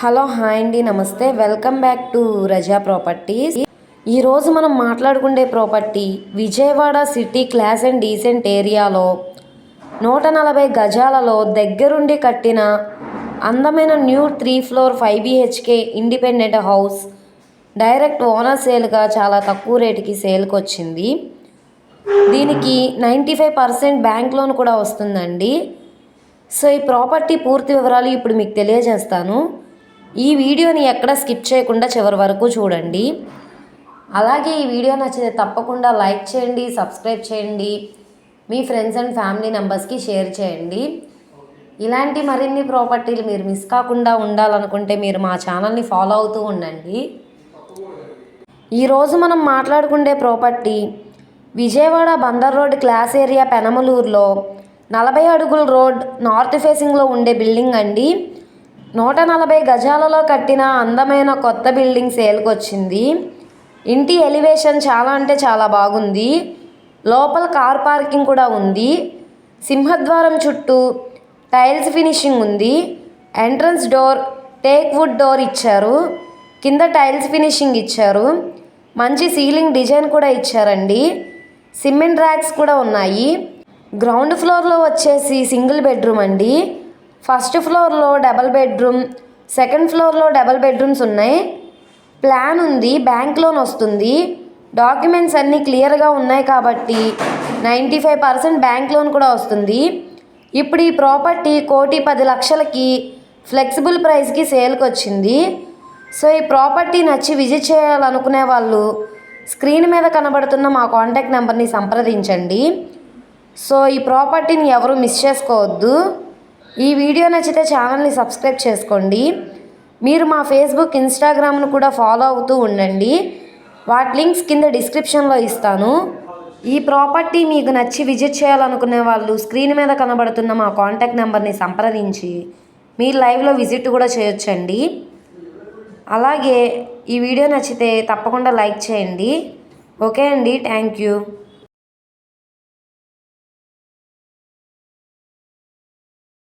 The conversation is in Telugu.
హలో హాయ్ అండి నమస్తే. Welcome back to Raza properties. ఈరోజు మనం మాట్లాడుకునే property Vijayawada city class and decent ఏరియాలో నూట నలభై గజాలలో దగ్గరుండి కట్టిన అందమైన new three floor five BHK independent house. Direct owner సేల్గా చాలా తక్కువ రేటుకి సేల్కి వచ్చింది. దీనికి ninety five percent bank loan కూడా వస్తుందండి. సో ఈ ప్రాపర్టీ పూర్తి వివరాలు ఇప్పుడు మీకు తెలియజేస్తాను. ఈ వీడియోని ఎక్కడ స్కిప్ చేయకుండా చివరి వరకు చూడండి. అలాగే ఈ వీడియో నచ్చితే తప్పకుండా లైక్ చేయండి సబ్స్క్రైబ్ చేయండి మీ ఫ్రెండ్స్ అండ్ ఫ్యామిలీ మెంబర్స్కి షేర్ చేయండి. ఇలాంటి మరిన్ని ప్రాపర్టీలు మీరు మిస్ కాకుండా ఉండాలనుకుంటే మీరు మా ఛానల్ని ఫాలో అవుతూ ఉండండి. ఈరోజు మనం మాట్లాడుకునే property Vijayawada Bandar road class area పెనమలూరులో నలభై అడుగుల రోడ్ నార్త్ ఫేసింగ్లో ఉండే బిల్డింగ్ అండి. నూట నలభై గజాలలో కట్టిన అందమైన కొత్త బిల్డింగ్ సేల్కొచ్చింది. ఇంటి ఎలివేషన్ చాలా అంటే చాలా బాగుంది. లోపల కార్ పార్కింగ్ కూడా ఉంది. సింహద్వారం చుట్టూ టైల్స్ ఫినిషింగ్ ఉంది. Entrance door teak wood door ఇచ్చారు. కింద టైల్స్ ఫినిషింగ్ ఇచ్చారు. మంచి సీలింగ్ డిజైన్ కూడా ఇచ్చారండి. సిమెంట్ ర్యాక్స్ కూడా ఉన్నాయి. గ్రౌండ్ ఫ్లోర్లో వచ్చేసి సింగిల్ బెడ్రూమ్ అండి. ఫస్ట్ ఫ్లోర్లో డబల్ బెడ్రూమ్ సెకండ్ ఫ్లోర్లో డబల్ బెడ్రూమ్స్ ఉన్నాయి. ప్లాన్ ఉంది బ్యాంక్ లోన్ వస్తుంది. డాక్యుమెంట్స్ అన్నీ క్లియర్గా ఉన్నాయి కాబట్టి ninety five percent bank loan కూడా వస్తుంది. ఇప్పుడు ఈ ప్రాపర్టీ కోటి పది లక్షలకి ఫ్లెక్సిబుల్ ప్రైస్కి సేల్కి వచ్చింది. సో ఈ ప్రాపర్టీ నచ్చి విజిట్ చేయాలనుకునే వాళ్ళు స్క్రీన్ మీద కనబడుతున్న మా కాంటాక్ట్ నెంబర్ని సంప్రదించండి. సో ఈ ప్రాపర్టీని ఎవరు మిస్ చేసుకోవద్దు. ఈ వీడియో నచ్చితే ఛానల్ని సబ్స్క్రైబ్ చేసుకోండి. మీరు మా ఫేస్బుక్ ఇన్స్టాగ్రామ్ను కూడా ఫాలో అవుతూ ఉండండి. వాటి లింక్స్ కింద డిస్క్రిప్షన్లో ఇస్తాను. ఈ ప్రాపర్టీ మీకు నచ్చి విజిట్ చేయాలనుకునే వాళ్ళు స్క్రీన్ మీద కనబడుతున్న మా కాంటాక్ట్ నెంబర్ని సంప్రదించి మీరు లైవ్లో విజిట్ కూడా చేయొచ్చండి. అలాగే ఈ వీడియో నచ్చితే తప్పకుండా లైక్ చేయండి. ఓకే అండి. Thank you.